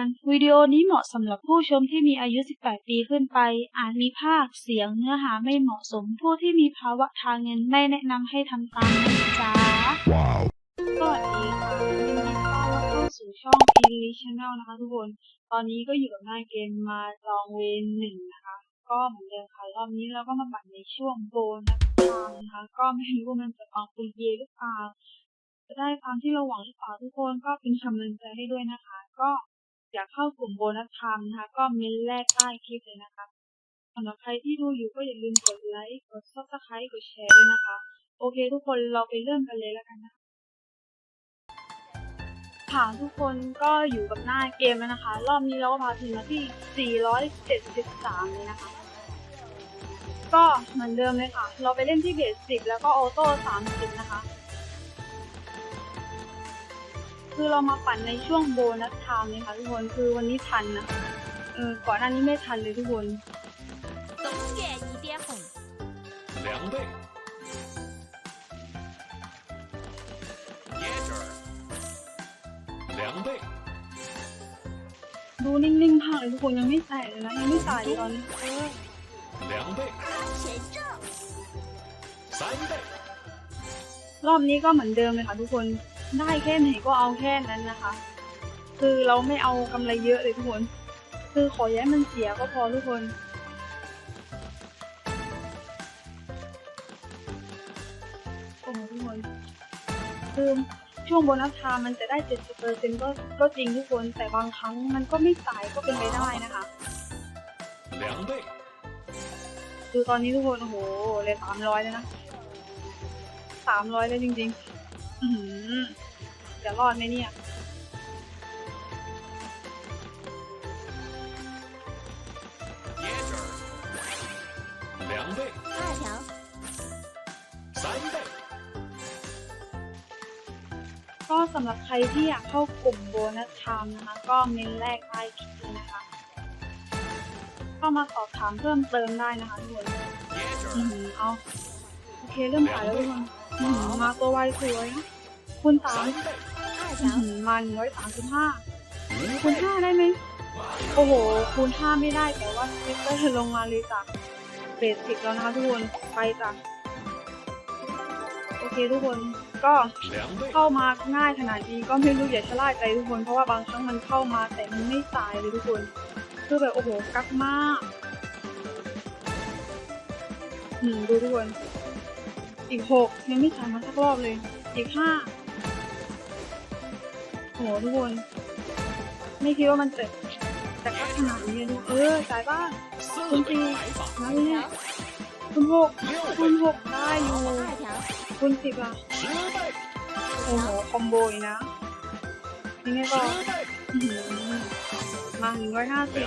อนวิดีโอนี้เหมาะสำหรับผู้ชมที่มีอายุ 18 ปีขึ้นไป อาจมีภาพเสียงเนื้อหาไม่เหมาะสม ผู้ที่มีภาวะทางเงินไม่แนะนำให้ทำตามนะจ๊ะ Wow. สวัสดีค่ะยินดีต้อนรับเข้าสู่ช่อง e l i Channel นะคะทุกคน ตอนนี้ก็อยู่กับหน้าเกมมาลองเวนหนึ่งนะคะ ก็เหมือนเดิมค่ะรอบนี้เราก็มาปั่นในช่วงโบนัสทางนะคะ ก็ไม่รู้ว่ามันจะออกเป็นเยหรือเปล่าจะได้ตามที่เราหวังหรือเปล่าทุกคนก็เป็นกำลังใจให้ด้วยนะคะ ก็ อยากเข้ากลุ่มโบนัสไทม์นะคะ ก็เมนแรกใต้คลิปเลยนะคะสำหรับใครที่ดูอยู่ก็อย่าลืมกดไลค์กด subscribe กดแชร์ด้วยนะคะ โอเค ทุกคนเราไปเริ่มกันเลยแล้วกันนะคะค่ะทุกคนก็อยู่กับหน้าเกมแล้วนะคะ รอบนี้เราก็มาถึงมาที่ 473 เลยนะคะ ก็เหมือนเดิมเลยค่ะ เราไปเล่นที่เบส10แล้วก็ออโต้ 30 นะคะ คือเรามาปั่นในช่วงโบนัสไทม์เลยค่ะทุกคน คือวันนี้ทันนะเออ ก่อนหน้านี้ไม่ทันเลยทุกคน 总点一点红，两倍。椰汁儿，两倍。 ดูนิ่งๆมากเลยทุกคนยังไม่ใส่เลยนะ ยังไม่ใส่เลยตอนนี้เออ 两倍，全中，三倍， รอบนี้ก็เหมือนเดิมเลยค่ะทุกคน ได้แค่ไหนก็เอาแค่นั้นนะคะ คือเราไม่เอากำไรเยอะเลยทุกคน คือขอย้ายมันเสียก็พอทุกคนโอ้โหทุกคนคือช่วงโบนัสไทม์มันจะได้ 70%ก็ก็จริงทุกคน แต่บางครั้งมันก็ไม่จ่ายก็เป็นไปได้นะคะ两倍，คือตอนนี้ทุกคน โอ้โหเลยสามร้อยเลยนะสามร้อยเลยจริง ๆ อือหือจะรอดไหมเนี่ย 椰汁儿，两倍，二条，三倍， ก็สำหรับใครที่อยากเข้ากลุ่มโบนัสไทม์นะคะ ก็เมนแรกใต้คลิปเลยนะคะ เข้ามาสอบถามเพิ่มเติมได้นะคะทุกคน 椰汁 อือ 儿， หือเอา โอเคเริ่มขายแล้วทุกคน อมาตัวไวสวยคุณสามอื้อหือมันร้อยสามสิบห้าคุณห้าได้ไหมโอ้โห คูณห้าไม่ได้แต่ว่าเซ็กก็ลงมาเลยจ้ะเบสิกแล้วนะคะทุกคนไปจ้ะโอเคทุกคนก็เข้ามาง่ายขนาดนี้ก็ไม่รู้อย่าชะล่าใจทุกคนเพราะว่าบางครั้งมันเข้ามาแต่มันไม่ตายเลยทุกคน คือแบบโอ้โหกักมากหืมดูทุกคน อีกหกยังไม่จ่ายมาสักรอบเลย อีกห้าโหทุกคน ไม่คิดว่ามันจะแต่ก็ขนาดนี้ดูเออจ่ายบ้างคุณสี่แนี่ยคุณหกคุณหกได้อยู่คุณสิบอะโอ้โหคอมโบอีนะยังไงก็มาหนึ่งร้อยห้าสิบ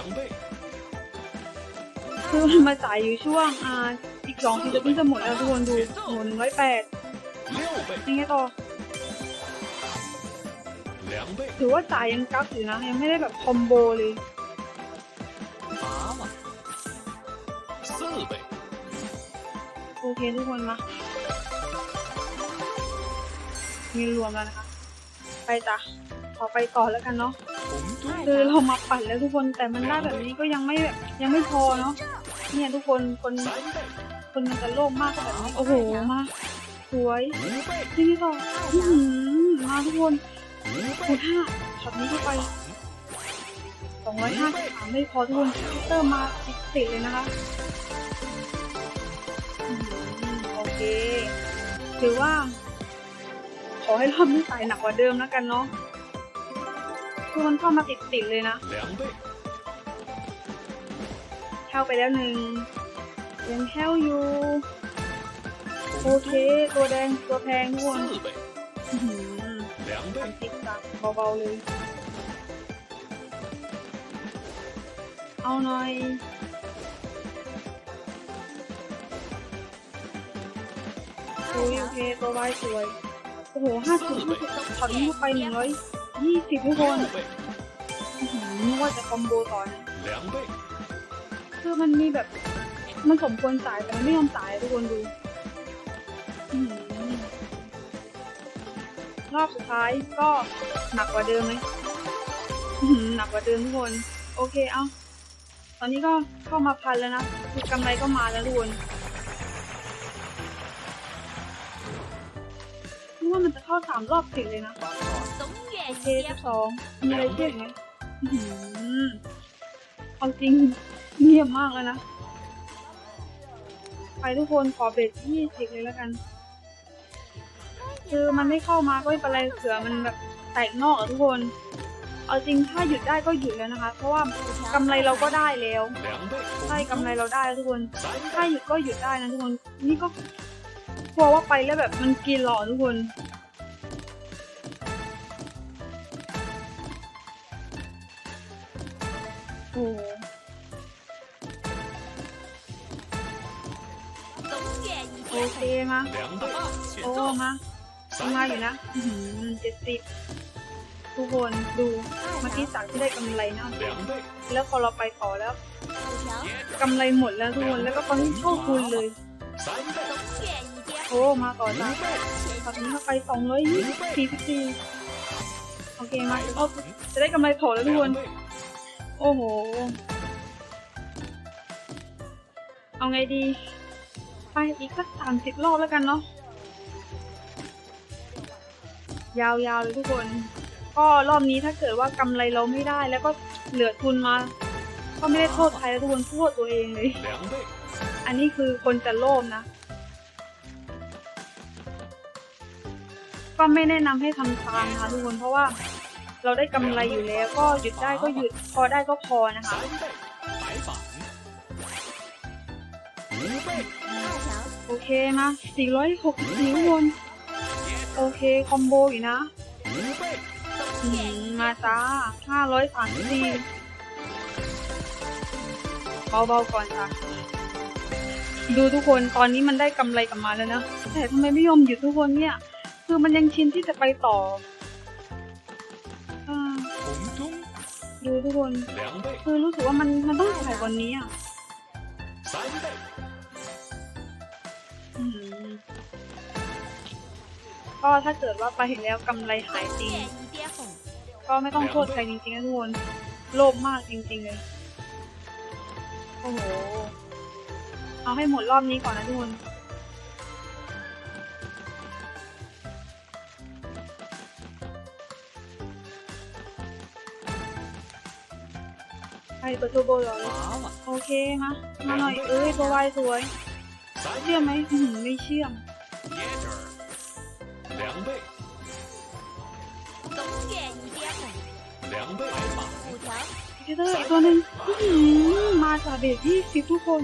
คือมาจ่ายอยู่ช่วงอ่าีกสองทีจะเพิ่งจะหมดแล้วทุกคนดูหมดหนึ่ร้อยแปดยังไงต่อถือว่าจ่ายยังกักอยู่นะ ยังไม่ได้แบบคอมโบเลยโอเคทุกคนมามีรวมแล้วนะคะ ไปจ้ะขอไปต่อแล้วกันเนาะคือเรามาปั่นแล้วทุกคนแต่มันได้แบบนี้ก็ยังไม่แบบยังไม่พอเนาะเนี่ยทุกคนคน คนมันจะโล่งมากแบบโอ้โหมากสวยนี่นี่ต่มาทุกคนคูณห้าช็อตนี้เข้าไปสองร้อยห้าสิบสามไม่พอทุกคนพิเตอร์มาติดเลยนะคะโอเคถือว่า ขอให้รอบนี้ใส่หนักกว่าเดิมแล้วกันเนาะทุกคนเข้ามาติดติดเลยนะเข้าไปแล้วหนึ่ง ยังแฮลอยู่ โอเค ตัวแดงตัวแพงทุกคนติ๊กตักเบาๆเลย เอาหน่อยโอ้ยโอเคตัวไว้สวย โอ้โหห้าสิบห้าสิบถอนี้ไปหนึ่งร้อยยี่สิบทุกคนนึกว่าจะคอมโบต่อนะคือมันมีแบบ มันสมควรตายแต่มันไม่ยอมตายทุกคนดูรอบสุดท้ายก็หนักกว่าเดิมไหมหนักกว่าเดิมทุกคน โอเคเอาตอนนี้ก็เข้ามาพันแล้วนะคือกำไรก็มาแล้วทุกคนนึกว่ามันจะเข้าสามรอบติดเลยนะโอเคสิบสองมีอะไรเชื่อไหมเอาจริงเงียบมากเลยนะ ไปทุกคนขอเบ็ดยี่สิบเลยแล้วกัน คือมันไม่เข้ามาก็ไม่เป็นไรเสือมันแบบแตกนอกอะทุกคน เอาจริงถ้าหยุดได้ก็หยุดแล้วนะคะ เพราะว่ากำไรเราก็ได้แล้วใช่กำไรเราได้ทุกคนถ้าหยุดก็หยุดได้นะทุกคนนี่ก็กลัวว่าไปแล้วแบบมันกินหล่อทุกคนโอ้ เซมาโอ้มามาอยู่นะเจ็ดสิบทุกคนดูเมื่อกี้สั่งที่ได้กำไรเนาะแล้วพอเราไปต่อแล้วกำไรหมดแล้วทุกคนแล้วก็ฟังโชคคุณเลยโอ้มาต่อจ้าตอนนี้เราไปสองร้อยสี่สิบสี่โอเคมาจะได้กำไรถอแล้วทุกคนโอ้โห เอาไงดี ไปอีกสักสามสิบรอบแล้วกันเนาะยาวๆเลยทุกคน ก็รอบนี้ถ้าเกิดว่ากำไรเราไม่ได้แล้วก็เหลือทุนมา ก็ไม่ได้โทษใครแล้วทุกคนโทษตัวเองเลย อันนี้คือคนจะโลภนะ ก็ไม่แนะนำให้ทำตามนะคะทุกคนเพราะว่าเราได้กำไรอยู่แล้ว ก็หยุดได้ก็หยุดพอได้ก็พอนะคะ โอเคนะ460นิ้ววนโอเค คอมโบอยู่นะมาจ้า534เบาๆก่อนจ้ะดูทุกคนตอนนี้มันได้กำไรกลับมาแล้วนะ แต่ทำไมไม่ยอมหยุดทุกคนเนี่ย คือมันยังชินที่จะไปต่ออดูทุกคน คือรู้สึกว่ามันมันต้องขายวันนี้อะ ก็ถ้าเกิดว่าไปเห็นแล้วกำไรหายจริง ก็ไม่ต้องโทษใครจริงๆนะทุกคน โลภมากจริงๆเลย โอ้โห เอาให้หมดรอบนี้ก่อนนะทุกคนไปเปิดทูโบเลยโอเคมามาหน่อย เอ้ยโปรไวสวย เชื่อไหมไม่เชื่อมเกเตอร์อีกตัวหนึ่งมาจากเบรกที่สิบทุกคน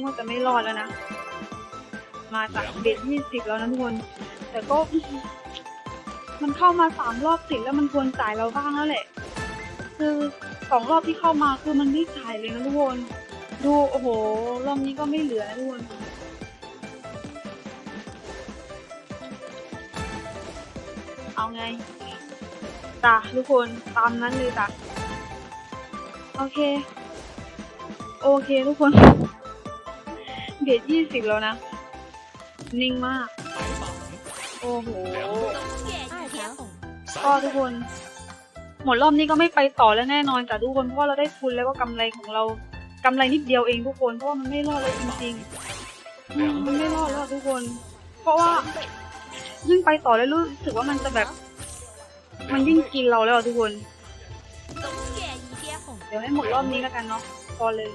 งวดจะไม่รอดแล้วนะ มาจากเบรกที่สิบแล้วนะทุกคน แต่ก็ มันเข้ามาสามรอบติดแล้วมันควรจ่ายเราบ้างแล้วแหละ คือสองรอบที่เข้ามาคือมันไม่จ่ายเลยนะทุกคน ดูโอ้โหรอบนี้ก็ไม่เหลือทุกคนเอาไงจ้ะทุกคนตามนั้นเลยจ้ะโอเค โอเคทุกคน เบียดยี่สิบแล้วนะ นิ่งมาก โอ้โหก็ทุกคน หมดรอบนี้ก็ไม่ไปต่อแล้วแน่นอนแต่ทุกคนเพราะเราได้ทุนแล้วก็กำไรของเรา กำไรนิดเดียวเองทุกคนเพราะว่ามันไม่รอดเลยจริงๆอืมมันไม่รอดแล้วทุกคน เพราะว่ายิ่งไปต่อแล้วรู้สึกว่ามันจะแบบ มันยิ่งกินเราแล้วอะทุกคน เดี๋ยวให้หมดรอบนี้แล้วกันเนาะพอเลย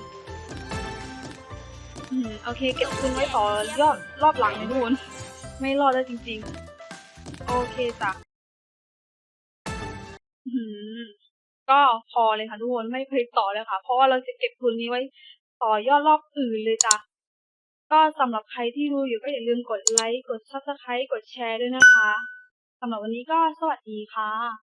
อืมโอเค เก็บคืนไว้ต่อยอดรอบหลังทุกคน ไม่รอดแล้วจริง ๆ โอเคจ้ะอืม ก็พอเลยค่ะทุกคนไม่เคยต่อเลยค่ะ เพราะว่าเราจะเก็บทุนนี้ไว้ต่อยอดรอบอื่นเลยจ้ะก็สำหรับใครที่ดูอยู่ก็อย่าลืมกดไลค์กดซับสไครต์กดแชร์ด้วยนะคะสำหรับวันนี้ก็สวัสดีค่ะ